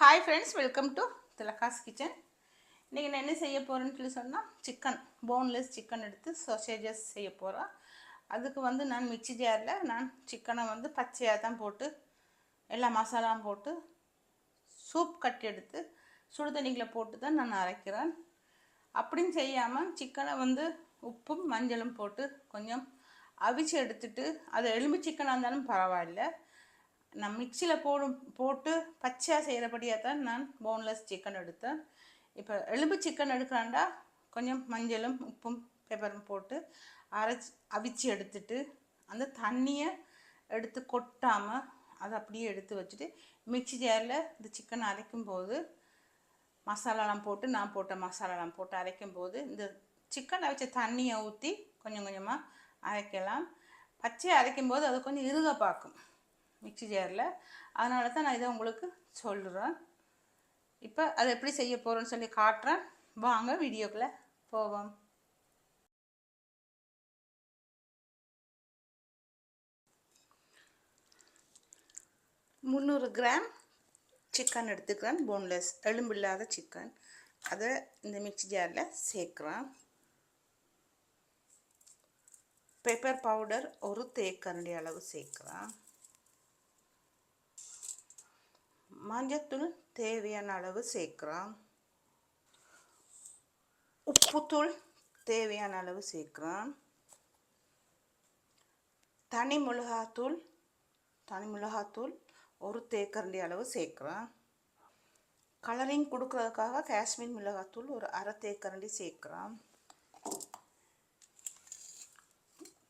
Hi friends welcome to Thilaka's kitchen இன்றைக்கி நான் என்ன செய்ய போகிறேன்னு சொல்லி சொன்னால் சிக்கன் போன்லெஸ் சிக்கன் எடுத்து சொசேஜஸ் செய்ய போகிறோம் அதுக்கு வந்து நான் மிக்சி ஜாரில் நான் சிக்கனை வந்து பச்சையாக தான் போட்டு எல்லா மசாலாவும் போட்டு சூப் கட்டி எடுத்து சுடு போட்டு தான் நான் அரைக்கிறேன். அப்படின்னு செய்யாமல் சிக்கனை வந்து உப்பும் மஞ்சளும் போட்டு கொஞ்சம் அவிச்சு எடுத்துட்டு அது எலும்பு சிக்கனாக இருந்தாலும் பரவாயில்ல. நான் மிக்சியில் போடும் போட்டு பச்சையாக செய்கிறபடியாக தான் நான் போன்லெஸ் சிக்கன் எடுத்தேன். இப்போ எலும்பு சிக்கன் எடுக்கிறாண்டா கொஞ்சம் மஞ்சளும் உப்பும் பெப்பரும் போட்டு அரைச்சி அவிச்சு எடுத்துட்டு அந்த தண்ணியை எடுத்து கொட்டாமல் அதை அப்படியே எடுத்து வச்சுட்டு மிக்ஸி ஜாரில் இந்த சிக்கன் அரைக்கும் போது மசாலாலாம் போட்டு நான் போட்ட மசாலாலாம் போட்டு அரைக்கும் போது இந்த சிக்கன் அவிச்ச தண்ணியை ஊற்றி கொஞ்சம் கொஞ்சமாக அரைக்கலாம். பச்சையை அரைக்கும் போது அது கொஞ்சம் இறுக பார்க்கும். மிக்ஸி ஜாரில். அதனால தான் நான் இதை உங்களுக்கு சொல்கிறேன் இப்போ அதை எப்படி செய்ய போகிறோன்னு சொல்லி காட்டுறேன். வாங்க வீடியோக்குள்ளே போவோம். முந்நூறு கிராம் சிக்கன் எடுத்துக்கிறேன். போன்லெஸ் எலும்பு இல்லாத சிக்கன் அதை இந்த மிக்சி ஜாரில் சேர்க்குறேன். பெப்பர் பவுடர் ஒரு தேக்கரண்டி அளவு சேர்க்குறேன். மஞ்சத்தூள் தேவையான அளவு சேர்க்குறோம் உப்புத்தூள் தேவையான அளவு சேர்க்குறோம் தனி மிளகாத்தூள் தனி மிளகாத்தூள் ஒரு தேக்கரண்டி அளவு சேர்க்குறோம் கலரிங் கொடுக்கறதுக்காக காஷ்மீர் மிளகாத்தூள் ஒரு அரை தேக்கரண்டி சேர்க்குறோம்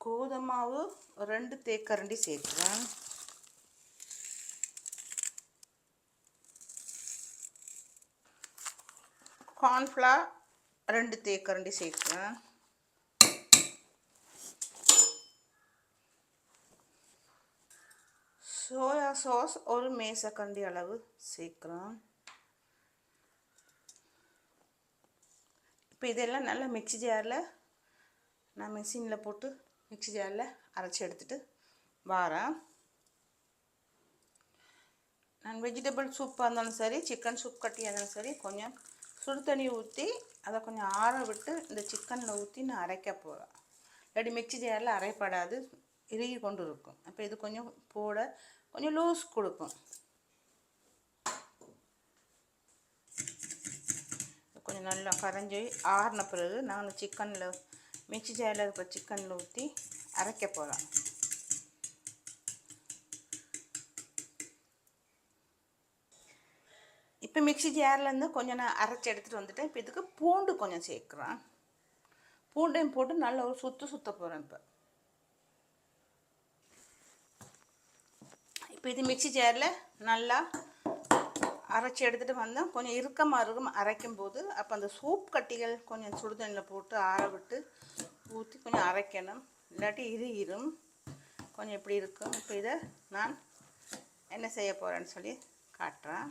கோதுமாவு ரெண்டு தேக்கரண்டி சேர்க்குறேன் கார்ன்ஃப்ளார் ரெண்டு தேக்கரண்டி சேர்க்குறேன். சோயா சாஸ் ஒரு மேசக்கண்டி அளவு சேர்க்குறோம் இப்போ இதெல்லாம் நல்லா மிக்ஸி ஜாரில் நான் மிஷினில் போட்டு மிக்ஸி ஜாரில் அரைச்சி எடுத்துகிட்டு வாரேன். நான் வெஜிடபிள் சூப்பாக இருந்தாலும் சரி சிக்கன் சூப் கட்டியாக இருந்தாலும் சரி கொஞ்சம் சுடு தண்ணி ஊற்றி அதை கொஞ்சம் ஆற விட்டு இந்த சிக்கனில் ஊற்றி நான் அரைக்க போகிறேன் இல்லாட்டி மிக்ஸி ஜாரில் அரைப்படாது இறுகி கொண்டு இருக்கும். அப்போ இது கொஞ்சம் போட கொஞ்சம் லூஸ் கொடுக்கும். கொஞ்சம் நல்லா கரைஞ்சி ஆறின பிறகு நான் சிக்கனில் மிக்ஸி ஜாரில் இருக்கிற சிக்கனில் ஊற்றி அரைக்க போகிறேன் இப்போ மிக்ஸி ஜார்லேருந்து கொஞ்சம் நான் அரைச்சி எடுத்துகிட்டு வந்துட்டேன். இப்போ இதுக்கு பூண்டு கொஞ்சம் சேர்க்குறேன். பூண்டையும் போட்டு நல்லா ஒரு சுற்று சுற்ற போகிறேன் இப்போ. இப்போ இது மிக்ஸி ஜாரில் நல்லா அரைச்சி எடுத்துகிட்டு வந்தேன். கொஞ்சம் இறுக்கமாக இருக்கும் அரைக்கும் போது அப்போ அந்த சூப் கட்டிகள் கொஞ்சம் சுடுதண்ணில் போட்டு ஆற விட்டு ஊற்றி கொஞ்சம் அரைக்கணும். இல்லாட்டி இறுகிரும் கொஞ்சம் இப்படி இருக்கும். இப்போ இதை நான் என்ன செய்ய போகிறேன்னு சொல்லி காட்டுறேன்.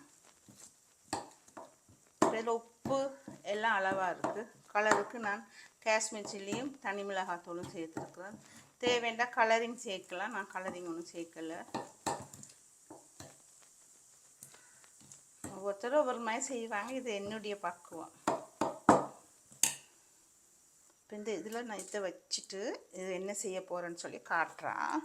இதில் உப்பு எல்லாம் அளவாக இருக்குது. கலருக்கு நான் காஷ்மீர் சில்லியும் தனி மிளகாத்தூளும் சேர்த்துருக்குறேன். தேவைண்டா கலரிங் சேர்க்கலாம். நான் கலரிங் ஒன்றும் சேர்க்கலை. ஒவ்வொருத்தரும் ஒவ்வொரு மாதிரி செய்வாங்க. இது என்னுடைய பக்குவம். இப்போ இந்த இதில் நான் இதை வச்சுட்டு இது என்ன செய்ய போகிறேன்னு சொல்லி காட்டுறேன்.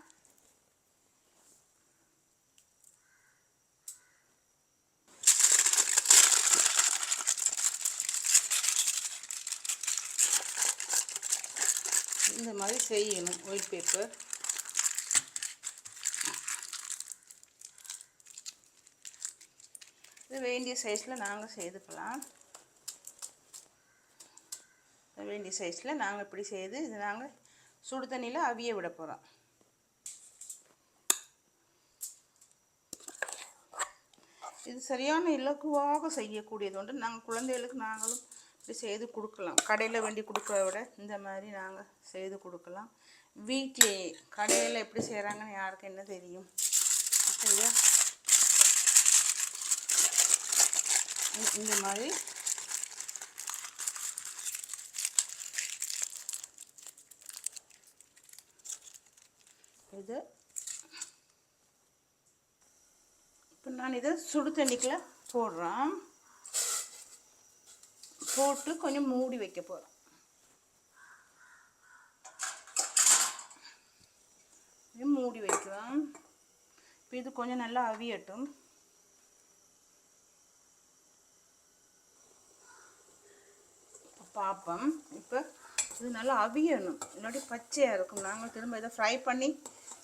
இந்த மாதிரி செய்யணும் ஒயிட் பேப்பர் இது வேண்டிய சைஸில் நாங்கள் செய்துக்கலாம். வேண்டிய சைஸில் நாங்கள் இப்படி செய்து இது நாங்கள் சுடு தண்ணியில் அவிய விட போகிறோம் இது சரியான இலக்குவாக செய்யக்கூடியது ஒன்று நாங்கள் குழந்தைகளுக்கு நாங்களும் இப்படி செய்து கொடுக்கலாம். கடையில் வேண்டி கொடுக்கறத விட இந்த மாதிரி நாங்கள் செய்து கொடுக்கலாம். வீட்டிலே கடையில் எப்படி செய்கிறாங்கன்னு யாருக்கு என்ன தெரியும்? சரியா? இந்த மாதிரி. இது. இப்போ நான் இதை சுடு தண்ணிக்குள்ளே போடுறேன். போட்டு கொஞ்சம் மூடி வைக்க போகிறோம் மூடி வைக்கலாம். இப்போ இது கொஞ்சம் நல்லா அவியட்டும். பார்ப்போம் இப்போ இது நல்லா அவியணும். இல்லாட்டி பச்சையாக இருக்கும். நாங்கள் திரும்ப இதை ஃப்ரை பண்ணி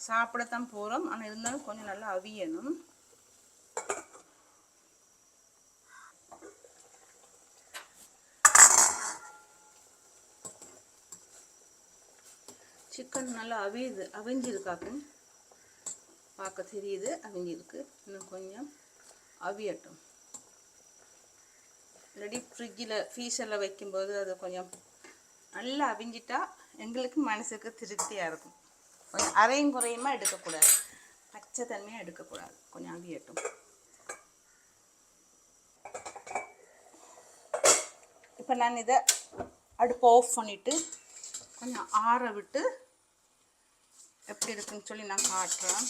சாப்பிடத்தான் போகிறோம் ஆனால் இருந்தாலும் கொஞ்சம் நல்லா அவியணும். சிக்கன் நல்லா அவியுது அவிஞ்சிருக்காக்கும் பார்க்க தெரியுது அவிஞ்சிருக்கு. இன்னும் கொஞ்சம் அவியட்டும். இல்லாட்டி ஃப்ரிட்ஜில் ஃபீஸரில் வைக்கும்போது அது கொஞ்சம் நல்லா அவிஞ்சிட்டா எங்களுக்கு மனசுக்கு திருப்தியாக இருக்கும். கொஞ்சம் அரையும் குறையுமா எடுக்கக்கூடாது. பச்சை தன்மையாக எடுக்கக்கூடாது. கொஞ்சம் அவியட்டும். இப்போ நான் இதை அடுப்பு ஆஃப் பண்ணிவிட்டு கொஞ்சம் ஆற விட்டு எப்படி இருக்குன்னு சொல்லி நான் காட்டுறேன்.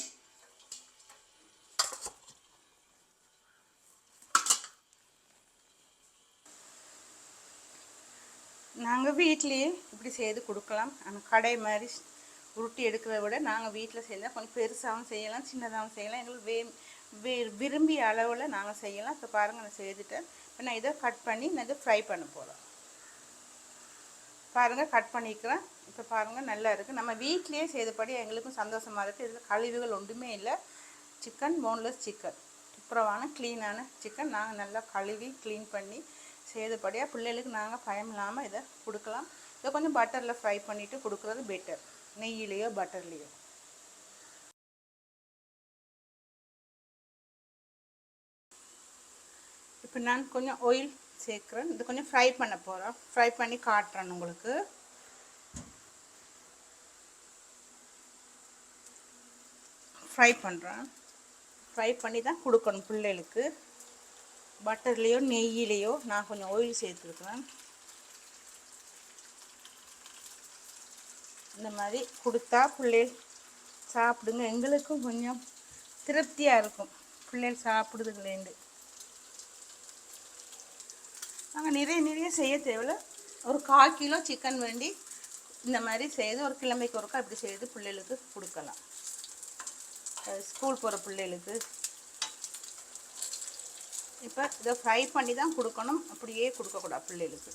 நாங்கள் வீட்லேயே இப்படி செய்து கொடுக்கலாம். ஆனால் கடை மாதிரி உருட்டி எடுக்கிறத விட நாங்கள் வீட்டில் செய்யலாம். கொஞ்சம் பெருசாகவும் செய்யலாம் சின்னதாகவும் செய்யலாம். எங்களுக்கு வே வே விரும்பிய அளவில் நாங்கள் செய்யலாம். இப்போ பாருங்கள் நான் செய்துட்டேன். இப்போ நான் இதை கட் பண்ணி நான் இதை ஃப்ரை பண்ண போகிறோம் பாருங்கள் கட் பண்ணிக்கிறேன். இப்போ பாருங்கள் நல்லா இருக்குது நம்ம வீட்லேயே செய்தபடி எங்களுக்கும் சந்தோஷமாக இருக்குது இதில் கழிவுகள் ஒன்றுமே இல்லை. சிக்கன் போன்லெஸ் சிக்கன் சூப்பரவான க்ளீனான சிக்கன் நாங்கள் நல்லா கழுவி க்ளீன் பண்ணி செய்தபடியாக பிள்ளைகளுக்கு நாங்கள் பயம் இல்லாமல் இதை கொடுக்கலாம். இதை கொஞ்சம் பட்டரில் ஃப்ரை பண்ணிவிட்டு கொடுக்குறது பெட்டர் நெய்யிலையோ பட்டர்லேயோ இப்போ நான் கொஞ்சம் ஆயில் சேர்க்குறேன். இது கொஞ்சம் ஃப்ரை பண்ண போகிறேன் ஃப்ரை பண்ணி காட்டுறேன் உங்களுக்கு. ஃப்ரை பண்ணுறேன் ஃப்ரை பண்ணி தான் கொடுக்கணும் பிள்ளைகளுக்கு. பட்டர்லேயோ நெய்யிலேயோ நான் கொஞ்சம் ஆயில் சேர்த்துருக்குறேன். இந்த மாதிரி கொடுத்தா பிள்ளைகள் சாப்பிடுங்க. எங்களுக்கும் கொஞ்சம் திருப்தியாக இருக்கும். பிள்ளைகள் சாப்பிடுதுங்களேண்டு நாங்கள் நிறைய நிறைய செய்ய தேவையில்ல. ஒரு கால் கிலோ சிக்கன் வேண்டி இந்த மாதிரி செய்து ஒரு கிழமைக்கு ஒருக்கா இப்படி செய்து பிள்ளைகளுக்கு கொடுக்கலாம். ஸ்கூல் போகிற பிள்ளைகளுக்கு. இப்போ இதை ஃப்ரை பண்ணி தான் கொடுக்கணும். அப்படியே கொடுக்கக்கூடாது பிள்ளைகளுக்கு.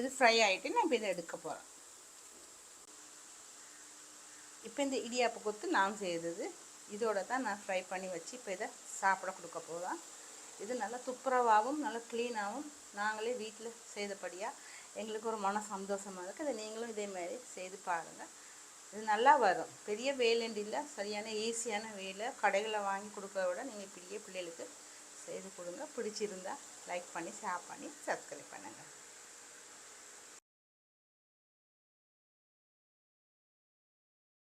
இது ஃப்ரை ஆகிட்டு நான் இப்போ இதை எடுக்க போகிறேன் இப்போ இந்த இடியாப்பு கொத்து நான் செய்தது. இதோட தான் நான் ஃப்ரை பண்ணி வச்சு இப்போ இதை சாப்பிட கொடுக்க போகிறேன் இது நல்லா துப்புரவாகவும் நல்லா க்ளீனாகவும் நாங்களே வீட்டில் செய்தபடியாக எங்களுக்கு ஒரு மன சந்தோஷமாக இருக்குது அதை நீங்களும் இதே மாதிரி செய்து பாருங்கள் இது நல்லா வரும். பெரிய வேலைண்டு இல்லை சரியான ஈஸியான வேலை. கடைகளில் வாங்கி கொடுக்கறத விட நீங்கள் பெரிய பிள்ளைகளுக்கு செய்து கொடுங்க. பிடிச்சிருந்தா லைக் பண்ணி ஷேர் பண்ணி சப்ஸ்கிரைப் பண்ணுங்கள்